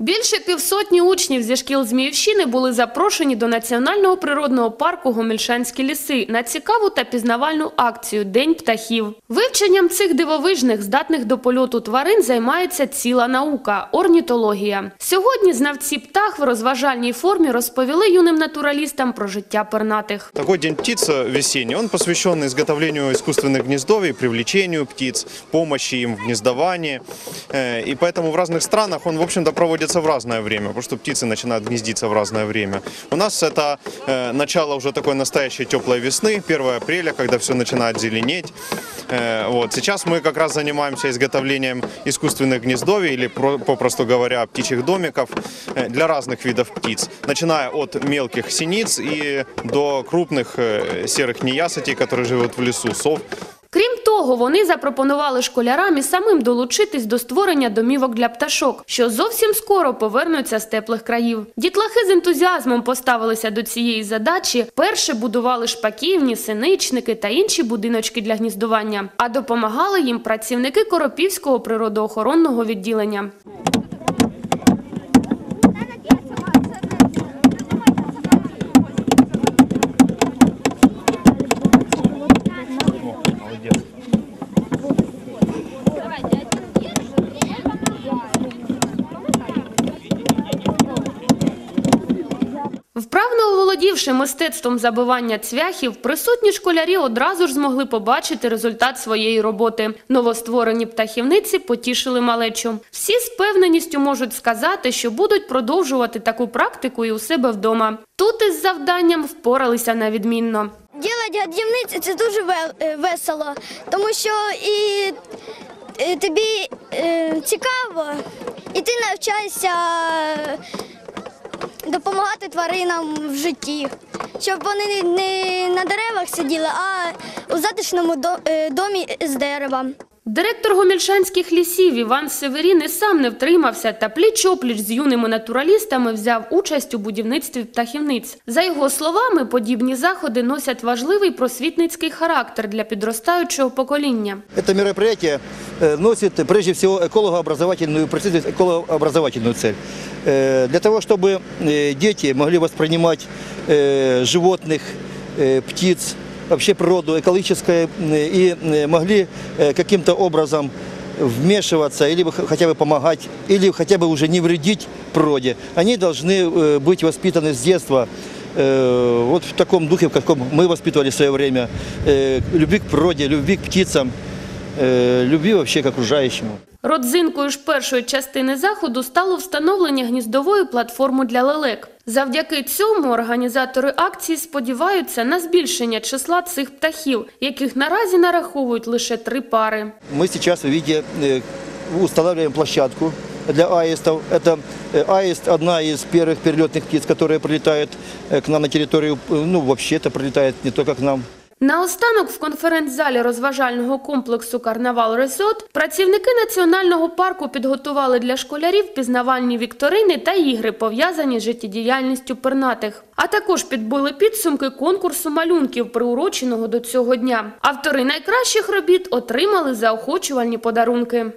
Більше півсотні учнів зі шкіл Зміївщини були запрошені до Національного природного парку Гомельшанські ліси на цікаву та пізнавальну акцію День птахів. Вивченням цих дивовижних, здатних до польоту тварин займається ціла наука орнітологія. Сьогодні знавці птах в розважальній формі розповіли юним натуралістам про життя пернатих. Такой день птицы весенний, он посвящен изготовлению искусственных гнездовий, привлечению птиц, помощи им в гнездовании. Э, И поэтому в разных странах он, в общем-то, проводится в разное время, потому что птицы начинают гнездиться в разное время. У нас это э, начало уже такой настоящей теплой весны, 1 апреля, когда все начинает зеленеть. Э, Вот. Сейчас мы как раз занимаемся изготовлением искусственных гнездовий, или, про- попросту говоря, птичьих домиков э, для разных видов птиц, начиная от мелких синиц и до крупных э, серых неясытей, которые живут в лесу, сов. Того, вони запропонували школярам і самим долучитись до створення домівок для пташок, що зовсім скоро повернуться з теплих країв. Дітлахи з ентузіазмом поставилися до цієї задачі. Перше будували шпаківні, синичники та інші будиночки для гніздування. А допомагали їм працівники Коропівського природоохоронного відділення. Вправно оволодівши мистецтвом забивання цвяхів, присутні школярі одразу ж змогли побачити результат своєї роботи. Новостворені птахівниці потішили малечу. Всі з певненістю можуть сказати, що будуть продовжувати таку практику і у себе вдома. Тут із завданням впоралися на відмінно. Ділати годівниці це дуже е, весело, тому що і е, тобі е, цікаво, і ти навчаєшся допомагати тваринам в житті, щоб вони не- на деревах сиділи, а у затишному домі з дерева. Директор гомільшанських лісів Іван Северін і сам не втримався та пліч-опліч з юними натуралістами взяв участь у будівництві птахівниць. За його словами, подібні заходи носять важливий просвітницький характер для підростаючого покоління. Это мероприятие э, носит прежде всего экологообразовательную, преследует экологообразовательную цель. Э, Для того, чтобы э, дети могли воспринимать э, животных, э, птиц, вообще природу экологическое э, и э, могли э, каким-то образом вмешиваться или бы хотя бы помогать, или хотя бы уже не вредить природе, они должны э, быть воспитаны с детства э, вот в таком духе, в каком мы воспитывали в свое время, э, любви к природе, любви к птицам, э, любви вообще к окружающему. Родзинкою ж першої частини заходу стало встановлення гніздової платформи для лелек. Завдяки цьому організатори акції сподіваються на збільшення числа цих птахів, яких наразі нараховують лише три пари. Мы сейчас, вы видите, э, устанавливаем площадку для аистов. Это э, аист одна из первых перелетных птиц, которая прилетает э, к нам на территорию, э, ну вообще-то прилетает не только к нам. Наостанок в конференц-залі розважального комплексу Карнавал Резот працівники національного парку підготували для школярів пізнавальні вікторини та ігри, пов'язані з життєдіяльністю пернатих. А також підбили підсумки конкурсу малюнків, приуроченого до цього дня. Автори найкращих робіт отримали заохочувальні подарунки.